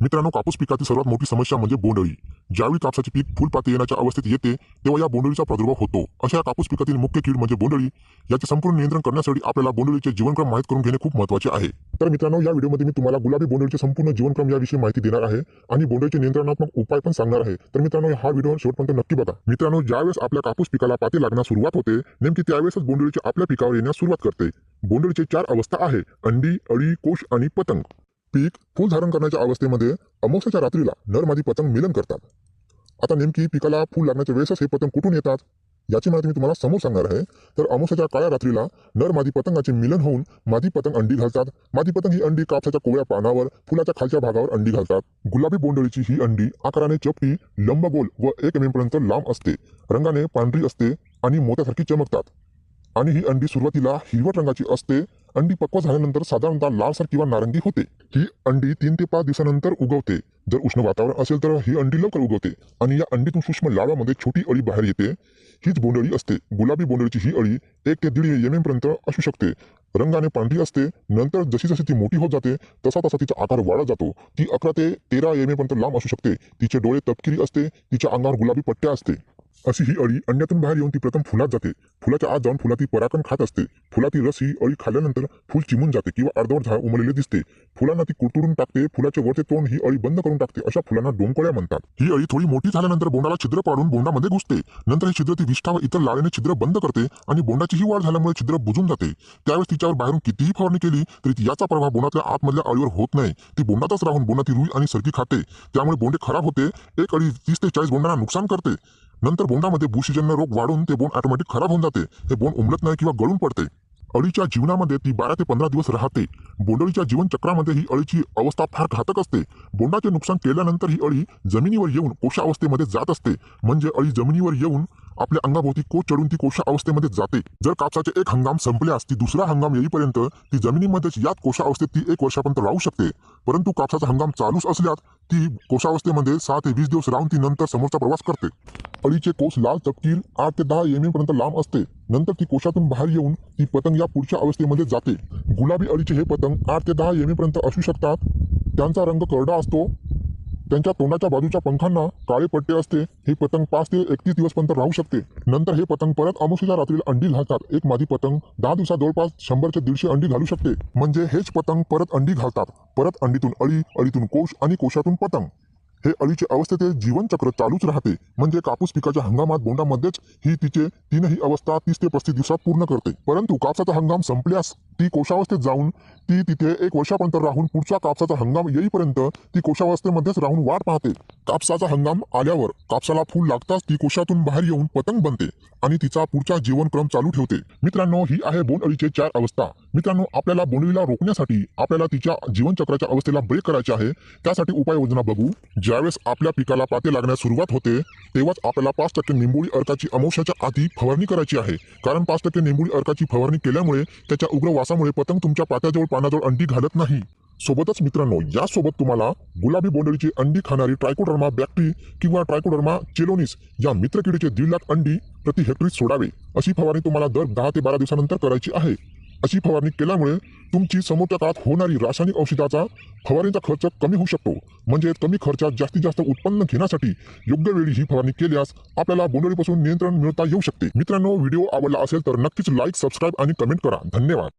मित्रांनो कापूस पिकातील सर्वात मोठी समस्या म्हणजे बोंडळी ज्यावेळी कापसाचे पीक फुलपाती येण्याच्या अवस्थेत येते तेव्हा या बोंडळीचा प्रादुर्भाव होतो. अशा या कापूस पिकातील मुख्य कीड म्हणजे बोंडळी याचे संपूर्ण नियंत्रण करण्यासाठी आपल्याला बोंडळीचे जीवनक्रम माहीत करून घेणे खूप महत्त्वाचे आहे. तर मित्रांनो या व्हिडिओमध्ये मी तुम्हाला गुलाबी बोंडळीचे संपूर्ण जीवनक्रम याविषयी माहिती देणार आहे आणि बोंडळीचे नियंत्रणात्मक उपाय पण सांगणार आहे. तर मित्रांनो हा व्हिडिओ शेवटपर्यंत नक्की बघा. मित्रांनो ज्यावेळेस आपल्या कापूस पिकाला पाती लागण्यास सुरुवात होते नेमकी त्यावेळेसच बोंडअळीची आपल्या पिकावर येण्यास सुरुवात करते. बोंडळीचे चार अवस्था आहे अंडी अळी कोश आणि पतंग. पीक फुल धारण करण्याच्या अवस्थेमध्ये अमोक्षाच्या रात्रीला नरमादी पतंग मिलन करतात. आता नेमकी पिकाला फुल लागण्याच्या वेळेसच हे पतंग कुठून येतात? याची माहिती मी तुम्हाला समोर सांगणार आहे. तर अमावस्याच्या काळ्या रात्रीला नर मादी पतंगाचे मिलन होऊन मादी पतंग अंडी घालतात. मादी पतंग ही अंडी कापसाच्या कोवळ्या पानावर फुलाच्या खालच्या भागावर अंडी घालतात. गुलाबी बोंडळीची ही अंडी आकाराने चपटी लंबगोल व एक एम पर्यंत लांब असते. रंगाने पांढरी असते आणि मोत्यासारखी चमकतात. आणि ही अंडी सुरुवातीला हिरवट रंगाची असते. अंडी पक्व झाल्यानंतर साधारणतः लालसर किंवा नारंगी होते. ही अंडी तीन ते पाच दिवसानंतर उगवते. जर उष्ण वातावरण असेल तर ही अंडी लवकर उगवते. आणि या अंडीतून सूक्ष्म लावामध्ये छोटी अळी बाहेर येते. हीच बोंडअळी असते. गुलाबी बोंडळीची ही अळी एक ते दीड एम एम पर्यंत असू शकते. रंगाने पांढरी असते. नंतर जशी जशी ती मोठी होत जाते तसा तसा तिचा आकार वाढत जातो. ती अकरा ते तेरा एम एम पर्यंत लांब असू शकते. तिचे डोळे तपकिरी असते. तिच्या अंगावर गुलाबी पट्ट्या असते. अशी ही अळी अंड्यातून बाहेर येऊन ती प्रथम फुलात जाते. फुलाच्या आत जाऊन फुलातील पराकण खात असते. फुलातील रस ही अळी खाल्ल्यानंतर फुल चिमून जाते किंवा अर्धवट झाड उमलेले दिसते. फुलांना ती कुरतुरून टाकते फुलाचे वरचे तोंड ही अळी बंद करून टाकते अशा फुलांना डोंकळ्या म्हणतात. ही अळी थोडी मोठी झाल्यानंतर बोंडाला छिद्र पाडून बोंडामध्ये घुसते. नंतर ही छिद्र ती विष्ठा व इतर लाळेने छिद्र बंद करते आणि बोंडाची ही वाढ झाल्यामुळे छिद्र बुजून जाते. त्यावेळेस तिच्यावर बाहेरून कितीही फवारणी केली तरी याचा प्रभाव बोंडातल्या आतमधल्या अळीवर होत नाही. ती बोंडातच राहून बोंडातील रुई आणि सरकी खाते. त्यामुळे बोंडे खराब होते. एक अळी तीस ते चाळीस बोंडांना नुकसान करते. नंतर बोंडामध्ये बुरशीजन्य रोग वाढून ते बोंड ऑटोमॅटिक खराब होऊन जाते. हे बोंड उमलत नाही किंवा गळून पडते. अळीच्या जीवनामध्ये ती बारा ते पंधरा दिवस राहते. बोंडळीच्या जीवनचक्रामध्ये ही अळीची अवस्था फार घातक असते. बोंडाचे नुकसान केल्यानंतर ही अळी जमिनीवर येऊन कोशा अवस्थेमध्ये जात असते. म्हणजे अळी जमिनीवर येऊन आपल्या अंगाभोवती को चढून ती कोशा अवस्थेमध्ये जाते. जर कापसाचे एक हंगाम संपल्यास ती दुसरा हंगाम येईपर्यंत ती जमिनीमध्येच यात कोशा अवस्थेत ती एक वर्षापर्यंत राहू शकते. परंतु कापसाचा हंगाम चालूच असल्यास ती कोशावस्थेमध्ये सहा ते वीस दिवस राहून ती नंतर समोरचा प्रवास करते. अळीचे कोश लाल तपकीर आठ ते दहा एम पर्यंत लांब असते. नंतर ती कोशातून बाहेर येऊन ती पतंग या पुढच्या अवस्थेमध्ये जाते. गुलाबी अळीचे हे पतंग आठ ते दहा एम पर्यंत असू शकतात. त्यांचा रंग करडा असतो. त्यांच्या तोंडाच्या बाजूच्या पंखांना काळे पट्टे असते. हे पतंग पाच ते एकतीस दिवसपर्यंत राहू शकते. नंतर हे पतंग परत अमुशीच्या रात्रीला अंडी घालतात. एक मादी पतंग दहा दिवसात जवळपास शंभर ते दीडशे अंडी घालू शकते. म्हणजे हेच पतंग परत अंडी घालतात. परत अंडीतून अळी अळीतून कोश आणि कोशातून पतंग. हे अळीचे अवस्थेचे जीवनचक्र चालूच राहते. म्हणजे कापूस पिकाच्या हंगामात बोंडामध्येच ही तिचे तीनही अवस्था तीस ते पस्तीस दिवसात पूर्ण करते. परंतु कापसाचा हंगाम संपल्यास ती कोशावस्थेत जाऊन ती तिथे एक वर्षापर्यंत राहून पुढचा कापसाचा हंगाम येईपर्यंत ती कोशावस्थेमध्येच राहून वाट पाहते. कापसाचा हंगाम आल्यावर कापसाला फूल लागताच ती कोशातून बाहेर येऊन पतंग बनते आणि तिचा पुढचा जीवनक्रम चालू ठेवते. मित्रांनो ही आहे बोंडअळीचे चार अवस्था. मित्रांनो आपल्याला बोंडळीला रोखण्यासाठी आपल्याला तिच्या जीवनचक्राच्या अवस्थेला ब्रेक करायचे आहे. त्यासाठी उपाययोजना बघू. ज्यावेळेस आपल्या पिकाला पाते लागण्यास सुरुवात होते तेव्हाच आपल्याला पाच टक्के निंबोळी अर्काची अमावस्याच्या आधी फवारणी करायची आहे. कारण पाच टक्के निंबोळी अर्काची फवारणी केल्यामुळे त्याच्या उग्र वासामुळे पतंग तुमच्या पात्याजवळ पानाजवळ अंडी घालत नाही. सोबतच मित्रांनो यासोबत तुम्हाला गुलाबी बोंडळीची अंडी खाणारी ट्रायकोडर्मा बॅक्टी किंवा ट्रायकोडर्मा चेलोनिस या मित्रकिडीचे दीड लाख अंडी प्रति हेक्टरी सोडावे अशी फवारणी तुम्हाला दर दहा ते बारा दिवसानंतर करायची आहे. अशी फवारणी केल्यामुळे तुमची समोरच्या काळात होणारी रासायनिक औषधाचा फवारणीचा खर्च कमी होऊ शकतो. म्हणजे कमी खर्चात जास्तीत जास्त उत्पन्न घेण्यासाठी योग्य वेळी ही फवारणी केल्यास आपल्याला बोंडळीपासून नियंत्रण मिळता येऊ शकते. मित्रांनो व्हिडिओ आवडला असेल तर नक्कीच लाईक सबस्क्राईब आणि कमेंट करा. धन्यवाद.